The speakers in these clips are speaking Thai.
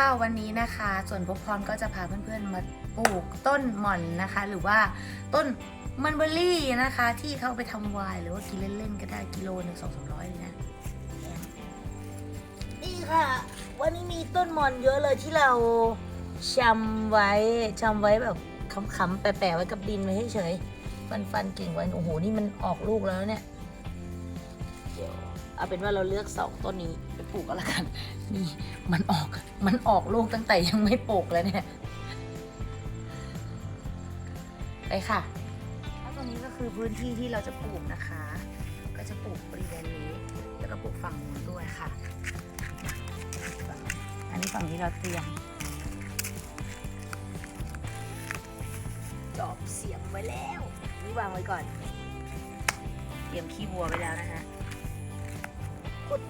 ้าววันนี้นะคะ ส่วนพวกพรก็จะพาเพื่อนๆมาปลูกต้นหม่อนนะคะ หรือว่าต้นมันเบอรี่นะคะ ที่เขาไปทำไวน์หรือว่ากินเล่นๆก็ได้กิโลหนึ่งสองสามร้อยเลยนะนี่ค่ะ วันนี้มีต้นหม่อนเยอะเลยที่เราชำไว้ชำไว้แบบขำๆแปะๆไว้กับดินไว้เฉยๆฟันฟันๆกิ่งไว้โอ้โหนี่มันออกลูกแล้วเนี่ย เอาเป็นว่าเราเลือกสองต้นนี้ไปปลูกก็แล้วกัน นี่มันออกมันออกลูกตั้งแต่ยังไม่ปลูกแล้วเนี่ยไปค่ะแล้วตรงนี้ก็คือพื้นที่ที่เราจะปลูกนะคะ ก็จะปลูกบริเวณนี้แล้วก็ปลูกฝั่งนู้นด้วยค่ะ อันนี้ฝั่งนี้เราเตรียมจอบเสียบไว้แล้วนี่วางไว้ก่อน เตรียมขี้วัวไว้แล้วนะฮะ ขุด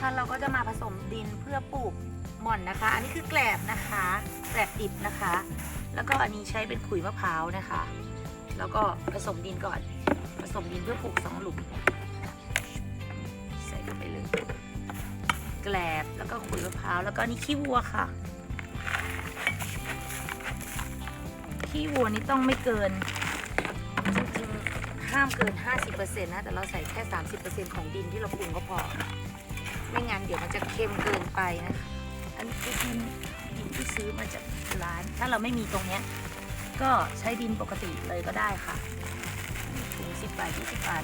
นะคะ เราก็จะมาผสมดินเพื่อปลูกหม่อนนะคะ อันนี้คือแกลบนะคะแกลบดิบนะคะ แล้วก็อันนี้ใช้เป็นขุยมะพร้าวนะคะ แล้วก็ผสมดินก่อน ผสมดินเพื่อปลูกสองหลุมใส่เข้าไปเลย แกลบแล้วก็ขุยมะพร้าวแล้วก็นี่ขี้วัวค่ะขี้วัวนี่ต้องไม่เกินจริงๆห้ามเกิน 50%นะ แต่เราใส่แค่ 30%ของดินที่เราปรุงก็พอ ไม่งั้นเดี๋ยวมันจะเค็มเกินไปนะอันนี้คือดินดินที่ซื้อมาจากร้าน ถ้าเราไม่มีตรงเนี้ยก็ใช้ดินปกติเลยก็ได้ค่ะถุงสิบบาทยี่สิบบาท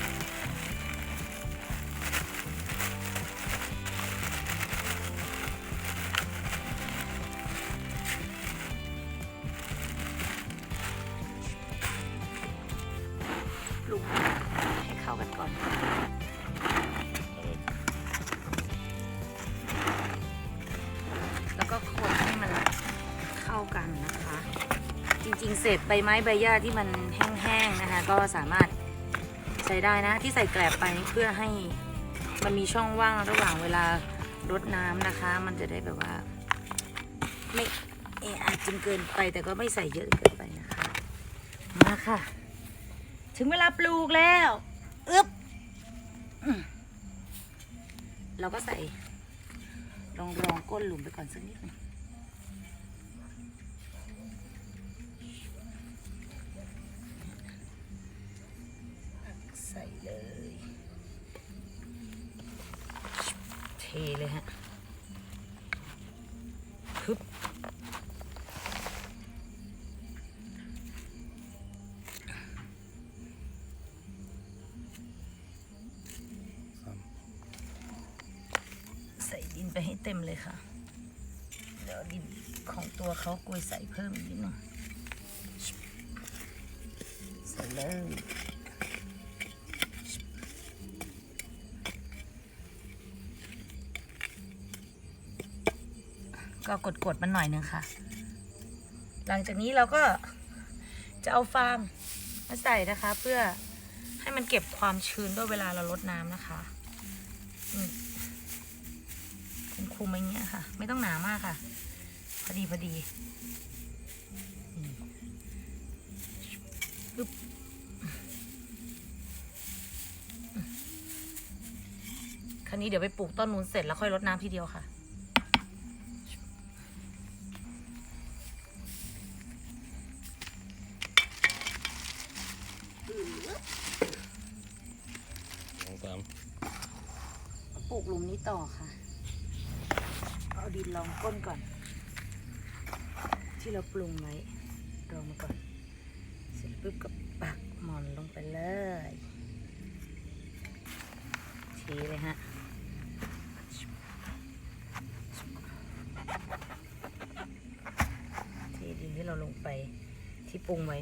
ปรุงให้เข้ากันก่อน ศษใบไม้ใบหญ้าที่มันแห้งๆนะคะ ก็สามารถใช้ได้นะ ที่ใส่แกลบไปเพื่อให้มันมีช่องว่างระหว่างเวลารดน้ำนะคะ มันจะได้แบบว่า ไม่เอะอาจนเกินไป แต่ก็ไม่ใส่เยอะเกินไปนะคะมาค่ะ ถึงเวลาปลูกแล้วอึ๊บเราก็ใส่รองรองก้นหลุมไปก่อนสักนิดหนึง เทเลยฮะฮึบใส่ดินไปให้เต็มเลยค่ะ เดี๋ยวดินของตัวเขากลวยใส่เพิ่มอีกนิดหนึงใส่เลย ก็กดๆมันหน่อยหนึงค่ะ หลังจากนี้เราก็จะเอาฟางมาใส่นะคะ เพื่อให้มันเก็บความชื้นด้วยเวลาเราลดน้ำนะคะอืมคุมอย่างเงี้ยค่ะ ไม่ต้องหนามากค่ะ พอดีพอดีปึ๊บคราวนี้เดี๋ยวไปปลูกต้นนู้นเสร็จแล้วค่อยรดน้ำทีเดียวค่ะ นี้ต่อค่ะ เอาดินรองก้นก่อน ที่เราปรุงไว้รองมาก่อน เสร็จปุ๊บก็ปักหมอนลงไปเลยทีเลยฮะเทดินที่เราลงไปที่ปรุงไว้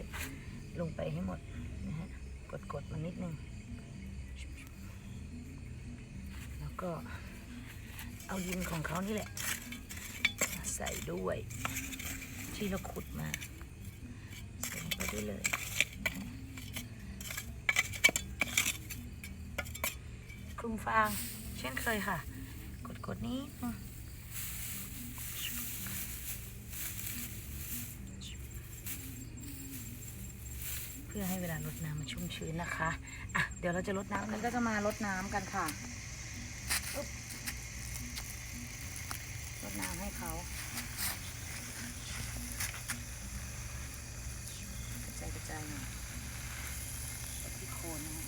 ลงไปให้หมดนะฮะ กดกดๆมันนิดนึง ก็เอาดินของเขานี่แหละ ใส่ด้วยที่เราขุดมา ใส่ไปได้เลยคลุมฟาง เช่นเคยค่ะ กดกดๆนี้เพื่อให้เวลารดน้ำมันชุ่มชื้นนะคะ อะ เดี๋ยวเราจะรดน้ำนี้ก็จะมารดน้ำกันค่ะอุ๊บรด น้ำให้เขา กระจายกระจายหน่อยกดที่โคนนะฮะ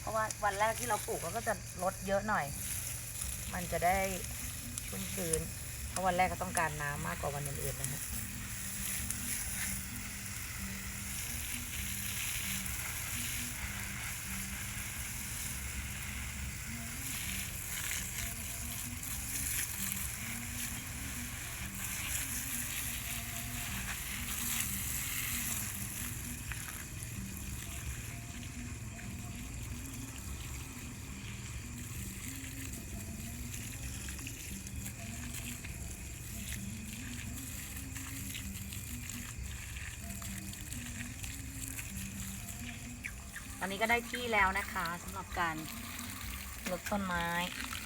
เพราะว่าวันแรกที่เราปลูกเราก็จะลดเยอะหน่อย มันจะได้ชุ่มชื้น เพราะวันแรกก็ต้องการน้ำมากกว่าวันอื่นๆนะฮะ อนนี้ก็ได้ที่แล้วนะคะสำหรับการลดต้นไม้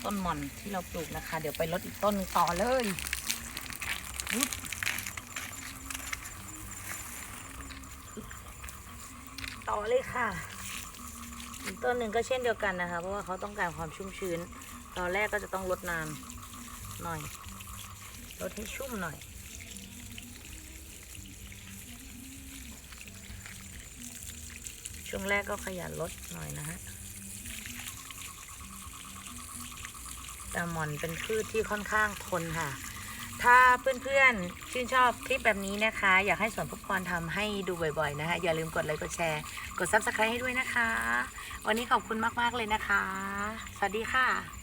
ต้นหม่อนที่เราปลูกนะคะ เดี๋ยวไปลดอีกต้นต่อเลยต่อเลยค่ะ อีกต้นหนึ่งก็เช่นเดียวกันนะคะ เพราะว่าเขาต้องการความชุ่มชื้น ตอนแรกก็จะต้องลดน้ำหน่อยลดให้ชุ่มหน่อย ช่วงแรกก็ขยันลดหน่อยนะฮะแต่หมอนเป็นพืชที่ค่อนข้างทนค่ะ ถ้าเพื่อนๆ ชื่นชอบคลิปแบบนี้นะคะ อยากให้สวนพุกพรทำให้ดูบ่อยๆนะคะ อย่าลืมกดไลค์กดแชร์ กด Subscribe ให้ด้วยนะคะ วันนี้ขอบคุณมากๆเลยนะคะ สวัสดีค่ะ